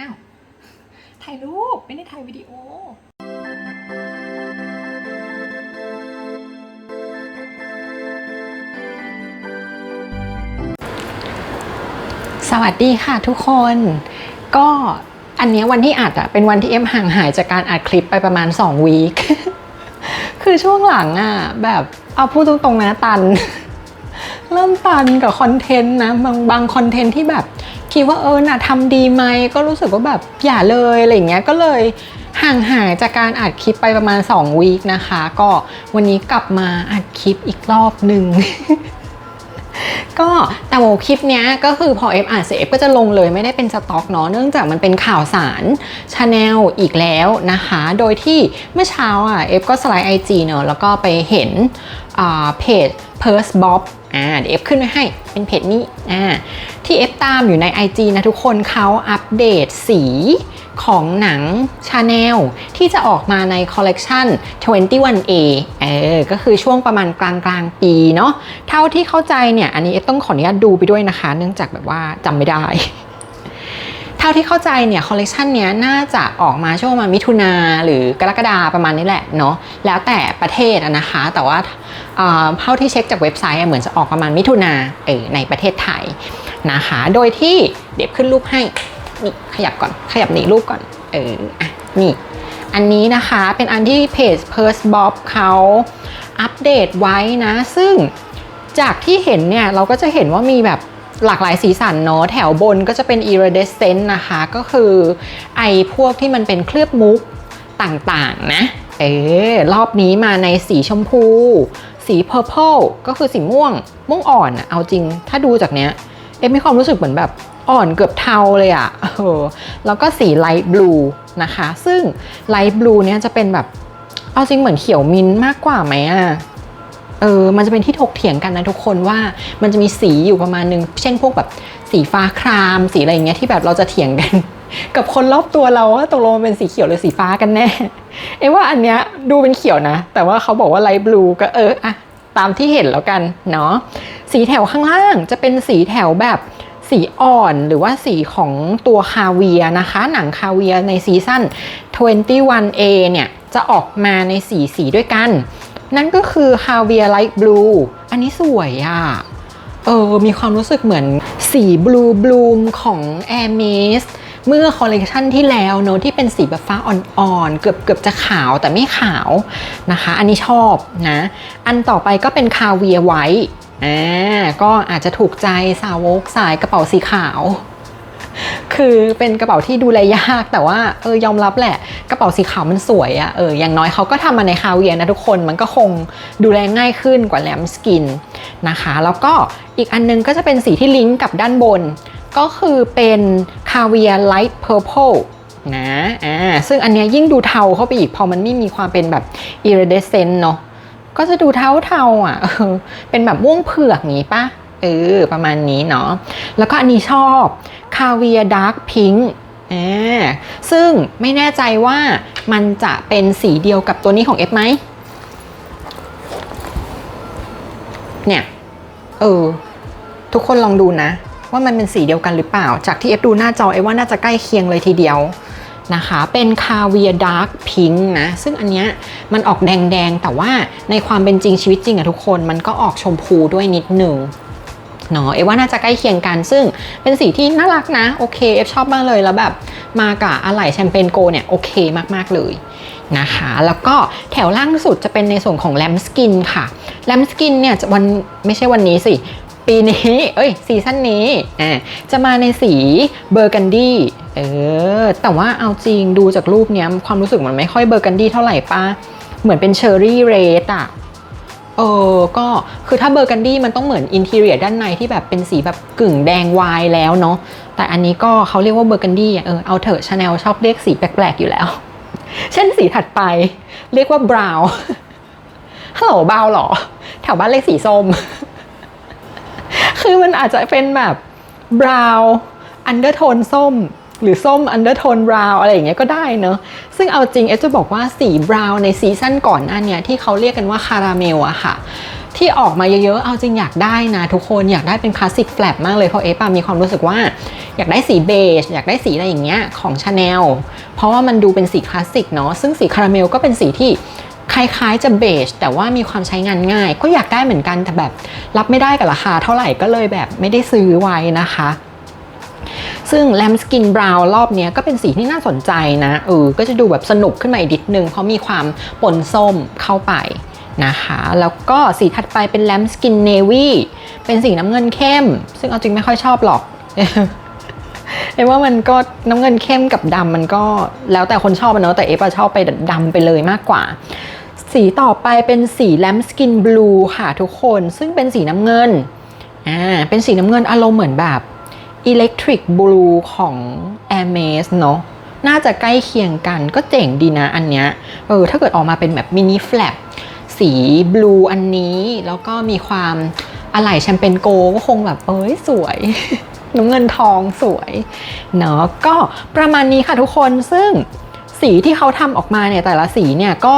อ้าว ถ่ายรูป ไม่ได้ถ่ายวิดีโอ สวัสดีค่ะทุกคน ก็อันเนี้ยวันที่อัดอะเป็นวันที่เอ็มห่างหายจากการอัดคลิปไปประมาณ 2 วีค คือช่วงหลังอะแบบเอาพูดตรงๆนะตัน เริ่มตันกับคอนเทนต์นะบางบางคอนเทนต์ที่แบบ คิดว่าเออน่ะทำดีไหมก็รู้สึกว่าแบบอย่าเลยอะไรอย่างเงี้ยก็เลยห่างหายจากการอัดคลิปไปประมาณ 2 วีคนะคะ ก็วันนี้กลับมาอัดคลิปอีกรอบหนึ่งก็แต่ว่าคลิปเนี้ยก็คือพอเอฟอ่านเสร็จเอฟก็จะลงเลยไม่ได้เป็นสต็อกเนาะเนื่องจากมันเป็นข่าวสารชาแนลอีกแล้วนะคะ โดยที่เมื่อเช้าอะเอฟก็สไลด์ IG เนาะแล้วก็ไปเห็นอ่าเพจ p u r s e Bob อ่าเดี๋ยวเอฟขึ้นไว้ให้เป็นเพจนี้อ่าที่เอฟตามอยู่ใน IG นะทุกคนเขาอัปเดตสีของหนังชาแนลที่จะออกมาในคอลเลกชัน 21A เออ ก็คือช่วงประมาณกลางกลางปีเนาะ เท่าที่เข้าใจเนี่ย อันนี้เอฟต้องขออนุญาตดูไปด้วยนะคะ เนื่องจากแบบว่าจำไม่ได้ ท่าที่เข้าใจเนี่ยคอลเลกชันเนี้ยน่าจะออกมาช่วงมามิถุนาหรือกรกฎาประมาณนี้แหละเนาะแล้วแต่ประเทศนะคะ แต่ว่าเอ่อเท่าที่เช็คจากเว็บไซต์เหมือนจะออกประมาณมิถุนาเออในประเทศไทยนะคะ โดยที่เดี๋ยวขึ้นรูปให้นี่ขยับก่อนขยับหนีรูปก่อนเอออะนี่อันนี้นะคะเป็นอันที่เพจ p u r s e Bob เขาอัปเดตไว้นะ ซึ่งจากที่เห็นเนี่ยเราก็จะเห็นว่ามีแบบ หลากหลายสีสันเนาะแถวบนก็จะเป็น iridescent นะคะ ก็คือไอพวกที่มันเป็นเคลือบมุกต่างๆนะ เออรอบนี้มาในสีชมพู สี purple ก็คือสีม่วง ม่วงอ่อนอะเอาจริง ถ้าดูจากเนี้ย เอ็มมีความรู้สึกเหมือนแบบอ่อนเกือบเทาเลยอะ่ะเออแล้วก็สีไลท์บลูนะคะ ซึ่งไลท์บลูเนี่ยจะเป็นแบบ เอาจริงเหมือนเขียวมินท์มากกว่าไหมอะ่ะ เออ มันจะเป็นที่ถกเถียงกันนะทุกคนว่ามันจะมีสีอยู่ประมาณนึง เช่นพวกแบบสีฟ้าคราม สีอะไรอย่างเงี้ยที่แบบเราจะเถียงกัน กับคนรอบตัวเราว่าตกลงมันเป็นสีเขียวหรือสีฟ้ากันแน่ เอ้ว่าอันเนี้ยดูเป็นเขียวนะ แต่ว่าเขาบอกว่าไลท์บลูก็เอออะตามที่เห็นแล้วกันเนาะ สีแถวข้างล่างจะเป็นสีแถวแบบสีอ่อนหรือว่าสีของตัวคาเวียนะคะ หนังคาเวียในซีซั่น 21A เนี่ย จะออกมาในสีสีด้วยกัน นั่นก็คือคาเวียร์ไลท์บลูอันนี้สวยอะ่ะ เออ มีความรู้สึกเหมือนสีบลูบลูมของ Air m a z เมื่อคอลเลกชันที่แล้วเนอะที่เป็นสีแบบฟ้าอ่อนๆ เกือบเกือบจะขาวแต่ไม่ขาวนะคะ อันนี้ชอบนะ อันต่อไปก็เป็นคาเวียไวท์อ่าก็อาจจะถูกใจสาวกสายกระเป๋าสีขาว คือเป็นกระเป๋าที่ดูแลยากแต่ว่าเออยอมรับแหละ กระเป๋าสีขาวมันสวยอะเอออย่างน้อยเขาก็ทำมาในคาเวียนะทุกคนมันก็คงดูแลง่ายขึ้นกว่าแลมสกินนะคะ แล้วก็อีกอันนึงก็จะเป็นสีที่ลิงก์กับด้านบน ก็คือเป็นคาเวียร์ไลท์เพอร์เพลนะอ่าซึ่งอันเนี้ยยิ่งดูเทาเข้าไปอีกพอมันไม่มีความเป็นแบบ iridescent เนาะก็จะดูเทาเทาๆอะ เป็นแบบม่วงเผือกงี้ปะเออประมาณนี้เนาะ แล้วก็อันนี้ชอบคาเวียร์ดาร์กพิงค์ ซึ่งไม่แน่ใจว่ามันจะเป็นสีเดียวกับตัวนี้ของเอฟไหม เนี่ย เออ ทุกคนลองดูนะ ว่ามันเป็นสีเดียวกันหรือเปล่า จากที่เอฟดูหน้าจอ เอฟว่าน่าจะใกล้เคียงเลยทีเดียวนะคะ เป็นคาเวียดาร์กพิงค์นะ ซึ่งอันเนี้ยมันออกแดงๆ แต่ว่าในความเป็นจริงชีวิตจริงอะทุกคน มันก็ออกชมพูด้วยนิดหนึ่ง เนาะเอว่าน่าจะใกล้เคียงกัน ซึ่งเป็นสีที่น่ารักนะ โอเคเอฟชอบมากเลยแล้วแบบมากับอะไหล่แชมเปญโกเนี่ยโอเคมากๆเลยนะคะ แล้วก็แถวล่างสุดจะเป็นในส่วนของแลมสกินค่ะแลมสกินเนี่ยวันไม่ใช่วันนี้สิ ปีนี้ เอ้ยซีซั่นนี้อ่าจะมาในสีเบอร์กันดี้เออแต่ว่าเอาจริงดูจากรูปเนี้ยความรู้สึกมันไม่ค่อยเบอร์กันดี้เท่าไหร่ป้าเหมือนเป็นเชอร์รี่เรดอะ เออก็คือถ้าเบอร์กันดี้มันต้องเหมือนอินทีเรียด้านในที่แบบเป็นสีแบบกึ่งแดงวายแล้วเนาะแต่อันนี้ก็เขาเรียกว่าเบอร์กันดี้เออเอาเถอะชาแนลชอบเรียกสีแปลกๆอยู่แล้ว เช่นสีถัดไป เรียกว่าบราวน์ฮัลโหลบราวน์หรอ แถวบ้านเรียกสีส้ม คือมันอาจจะเป็นแบบบราวน์อันเดอร์โทนส้ม หรือส้มอันเดอร์โทนบราวอะไรอย่างเงี้ยก็ได้เนอะซึ่งเอาจริงเอจะบอกว่าสีบราวในซีซั่นก่อนหน้าเนี้ยที่เขาเรียกกันว่าคาราเมลอะค่ะที่ออกมาเยอะๆ เอาจริงอยากได้นะทุกคนอยากได้เป็นคลาสสิกแฟลปมากเลยเพราะเอฟอะมีความรู้สึกว่า อยากได้สีเบจอยากได้สีอะไรอย่างเงี้ยของชาแนลเพราะว่ามันดูเป็นสีคลาสสิกเนาะซึ่งสีคาราเมลก็เป็นสีที่คล้ายๆจะเบจแต่ว่ามีความใช้งานง่าย ก็อยากได้เหมือนกันแต่แบบรับไม่ได้กับราคาเท่าไหร่ก็เลยแบบไม่ได้ซื้อไว้นะคะ ซึ่งแลมสกินบราวน์รอบนี้ก็เป็นสีที่น่าสนใจนะเออก็จะดูแบบสนุกขึ้นมาอีกนิดนึง เพราะมีความปนส้มเข้าไปนะคะแล้วก็สีถัดไปเป็นแลมสกินเนวี่เป็นสีน้ำเงินเข้ม ซึ่งเอาจริงไม่ค่อยชอบหรอกเอว่ามันก็น้ำเงินเข้มกับดำมันก็แล้วแต่คนชอบเนอะแต่เอฟชอบไปดำไปเลยมากกว่า สีต่อไปเป็นสีแลมสกินบลูค่ะทุกคน ซึ่งเป็นสีน้ำเงินอ่าเป็นสีน้ำเงินอารมณ์เหมือนแบบ Electric Blue ของ Air m a s เนาะน่าจะใกล้เคียงกันก็เจ๋งดีนะอันเนี้ยเออถ้าเกิดออกมาเป็นแบบมินิแฟลปสีบลูอันนี้แล้วก็มีความอะไหล่แชมเปญโกก็คงแบบเอ้ยสวยน้ำเงินทองสวยเนาะก็ประมาณนี้ค่ะทุกคนซึ่ง สีที่เขาทำออกมาเนี่ยแต่ละสีเนี่ยก็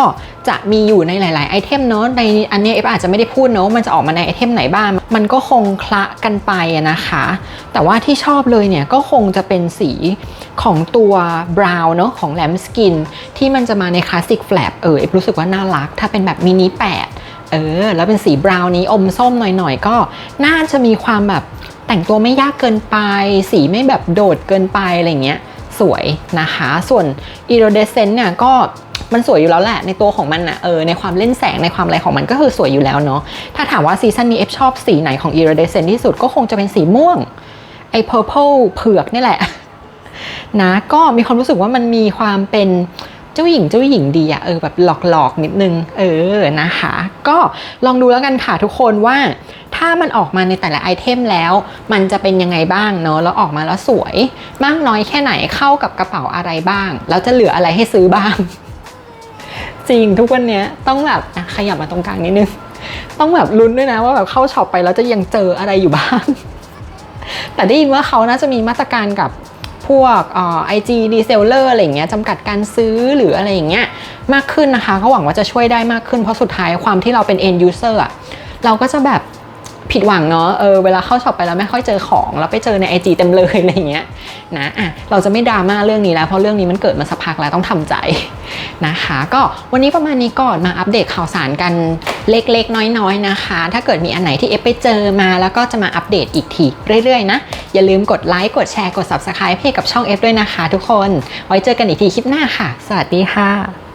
จะมีอยู่ในหลาย ๆ ไอเทมเนาะในอันนี้เอฟอาจจะไม่ได้พูดเนาะมันจะออกมาในไอเทมไหนบ้าง มันก็คงคละกันไปนะคะ แต่ว่าที่ชอบเลยเนี่ยก็คงจะเป็นสีของตัวบราวน์เนาะของแลมสกินที่มันจะมาในคลาสสิกแฟลปเออเอฟรู้สึกว่าน่ารัก ถ้าเป็นแบบมินิแปดเออ แล้วเป็นสีบราวน์นี้อมส้มหน่อยๆ ก็น่าจะมีความแบบแต่งตัวไม่ยากเกินไป สีไม่แบบโดดเกินไปอะไรเงี้ย สวยนะคะ ส่วน iridescent เนี่ยก็มันสวยอยู่แล้วแหละในตัวของมันนะเออในความเล่นแสงในความอะไรของมันก็คือสวยอยู่แล้วเนาะถ้าถามว่าซีซั่นนี้เอฟชอบสีไหนของ iridescent ที่สุดก็คงจะเป็นสีม่วง ไอ้ purple เผือกนี่แหละ นะก็มีความรู้สึกว่ามันมีความเป็นเจ้าหญิงเจ้าหญิงดีอะเออแบบหลอกๆนิดนึง เออนะคะ ก็ลองดูแล้วกันค่ะทุกคนว่า ถ้ามันออกมาในแต่ละไอเทมแล้ว มันจะเป็นยังไงบ้างเนาะแล้วออกมาแล้วสวยมากน้อยแค่ไหนเข้ากับกระเป๋าอะไรบ้าง แล้วจะเหลืออะไรให้ซื้อบ้าง จริงทุกวันนี้ต้องแบบขยับมาตรงกลางนิดนึงต้องแบบลุ้นด้วยนะว่าแบบเข้าช็อปไปแล้วจะยังเจออะไรอยู่บ้าง แต่ได้ยินว่าเขาน่าจะมีมาตรการกับพวกไอจีรีเซลเลอร์อะไรอย่างเงี้ยจำกัดการซื้อหรืออะไรอย่างเงี้ยมากขึ้นนะคะก็หวังว่าจะช่วยได้มากขึ้นเพราะสุดท้ายความที่เราเป็น end user อะเราก็จะแบบ ผิดหวังเนาะเออเวลาเข้าช็อปไปแล้วไม่ค่อยเจอของแล้วไปเจอใน IG เต็มเลยอะไรเงี้ยนะอะเราจะไม่ดราม่าเรื่องนี้แล้วเพราะเรื่องนี้มันเกิดมาสักพักแล้วต้องทำใจนะคะ ก็วันนี้ประมาณนี้ก่อนมาอัปเดตข่าวสารกันเล็กๆ น้อยๆนะคะ ถ้าเกิดมีอันไหนที่เอฟไปเจอมาแล้วก็จะมาอัปเดตอีกทีเรื่อยๆนะอย่าลืมกดไลค์กดแชร์กด subscribe ให้กับช่อง F ด้วยนะคะ ทุกคนไว้เจอกันอีกทีคลิปหน้าค่ะ สวัสดีค่ะ